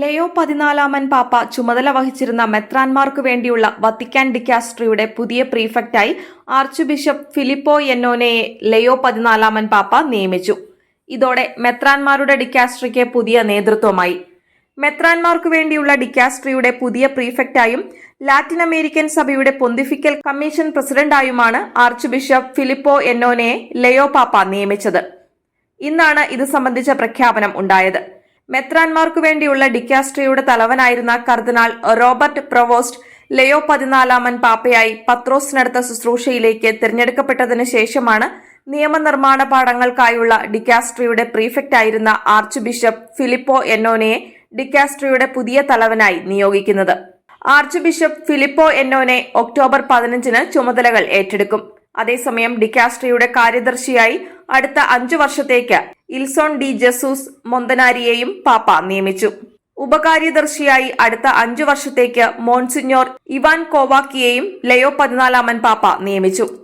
ലയോ പതിനാലാമൻ പാപ്പ ചുമതല വഹിച്ചിരുന്ന മെത്രാൻമാർക്ക് വേണ്ടിയുള്ള വത്തിക്കാൻ ഡിക്കാസ്ട്രിയുടെ പുതിയ പ്രീഫെക്റ്റായി ആർച്ച് ബിഷപ്പ് ഫിലിപ്പോ എന്നോനയെ ലയോ പതിനാലാമൻ പാപ്പ നിയമിച്ചു. ഇതോടെ മെത്രാൻമാരുടെ ഡിക്കാസ്ട്രിക്ക് പുതിയ നേതൃത്വമായി. മെത്രാൻമാർക്ക് വേണ്ടിയുള്ള ഡിക്കാസ്ട്രിയുടെ പുതിയ പ്രീഫെക്റ്റായും ലാറ്റിൻ അമേരിക്കൻ സഭയുടെ പൊന്തിഫിക്കൽ കമ്മീഷൻ പ്രസിഡന്റായുമാണ് ആർച്ച് ബിഷപ്പ് ഫിലിപ്പോ എന്നോനയെ ലയോ പാപ്പ നിയമിച്ചത്. ഇന്നാണ് ഇത് സംബന്ധിച്ച പ്രഖ്യാപനം ഉണ്ടായത്. മെത്രാൻമാർക്കു വേണ്ടിയുള്ള ഡിക്കാസ്ട്രിയുടെ തലവനായിരുന്ന കർദിനാൾ റോബർട്ട് പ്രൊവോസ്റ്റ് ലയോ പതിനാലാമൻ പാപ്പയായി പത്രോസിനടുത്ത ശുശ്രൂഷയിലേക്ക് തിരഞ്ഞെടുക്കപ്പെട്ടതിനു ശേഷമാണ് നിയമനിർമ്മാണ പാഠങ്ങൾക്കായുള്ള ഡിക്കാസ്ട്രിയുടെ പ്രീഫെക്റ്റ് ആയിരുന്ന ആർച്ച് ബിഷപ്പ് ഫിലിപ്പോ എന്നോനയെ ഡിക്കാസ്ട്രിയുടെ പുതിയ തലവനായി നിയോഗിക്കുന്നത്. ആർച്ച് ബിഷപ്പ് ഫിലിപ്പോ എന്നോനെ ഒക്ടോബർ പതിനഞ്ചിന് ചുമതലകൾ ഏറ്റെടുക്കും. അതേസമയം ഡിക്കാസ്ട്രിയുടെ കാര്യദർശിയായി അടുത്ത അഞ്ചു വർഷത്തേക്ക് ഇൽസോൺ ഡി ജസൂസ് മൊന്തനാരിയെയും പാപ്പ നിയമിച്ചു. ഉപകാര്യദർശിയായി അടുത്ത അഞ്ചു വർഷത്തേക്ക് മോൺസിഞ്ഞോർ ഇവാൻ കോവാക്കിയെയും ലയോ പതിനാലാമൻ പാപ്പ നിയമിച്ചു.